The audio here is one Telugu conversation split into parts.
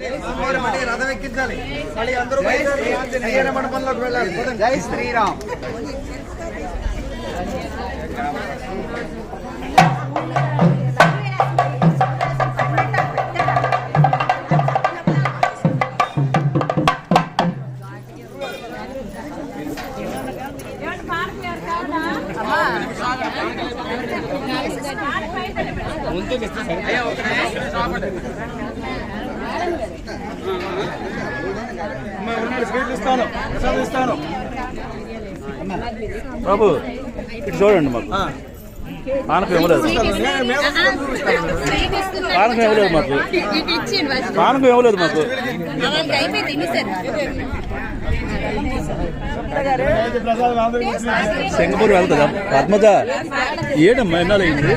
అమ్మవారి మళ్ళీ రథం ఎక్కించాలి మళ్ళీ అందరూ బయలుదేరి కళ్యాణ మండపంలోకి వెళ్ళాలి పదండి. జై శ్రీరామ్ బాబు ఇటు చూడండి మాకు. పానకం ఇవ్వలేదు పానకం ఇవ్వలేదు మాకు. పానకం ఇవ్వలేదు మాకు. సింగపూర్ వెళ్తుందా? పద్మజ ఏడమ్మా ఎన్నాళ్ళు అయింది?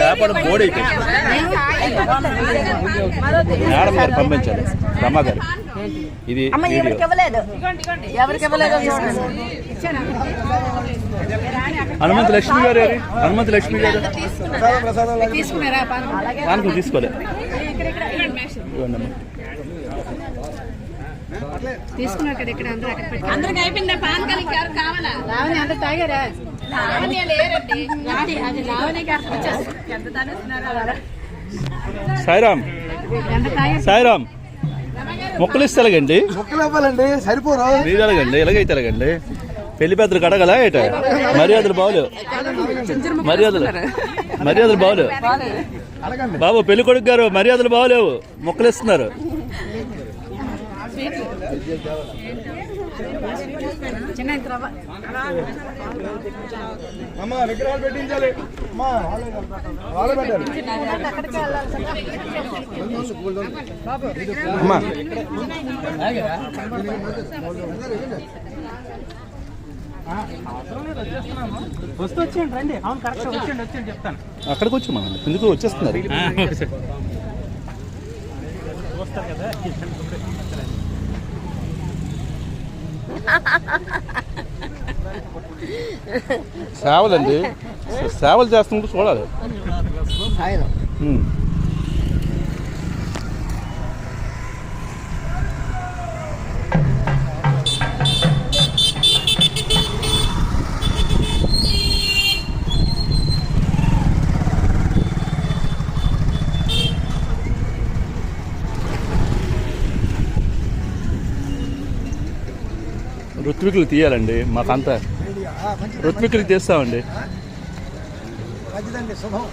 వ్యాపారం అయిపోయింది మేడం గారు పంపించాలి. రమ్మ గారు. ఇది హనుమంత్ లక్ష్మి గారు? హనుమంత్ లక్ష్మి గారు? తీసుకున్నారా తీసుకోలే. కదా ఇక్కడ అందరూ అక్కడ పెట్టి. అందరికి అయిపోయిందా? పాన్ కాలం ఎవరు కావాలా? అందరు తాగారా? సాయిరామ్. సాయిరామ్. మొక్కలు ఇస్తే ఎలాగండి? మొక్కలు ఇవ్వాలండి సరిపోరు? మీరు ఎలాగండి? ఎలాగైతే ఎలాగండి? పెళ్ళి పెద్దలు కడగలా ఏట? మర్యాదలు బాగులేవు మర్యాదలు. మర్యాదలు బాగులేవు బాబు పెళ్ళి కొడుకు గారు మర్యాదలు బాగులేవు మొక్కలు ఇస్తున్నారు. అమ్మ విగ్రహాలు పెట్టించాలి. అమ్మా వాళ్ళు పెట్టాలి. అమ్మా. వస్తూ వచ్చేయండి రండి. అవును కరెక్ట్. వచ్చేయండి వచ్చేయండి చెప్తాను. అక్కడికి వచ్చి మనం ఎందుకు వచ్చేస్తున్నారు? వస్తారు కదా సేవలండి. సేవలు చేస్తున్నట్టు చూడాలి. ఉమ్. ఋత్వికులు తీయాలండి మాకంతా ఋత్వికులు తీస్తామండి మంచిదండి శుభం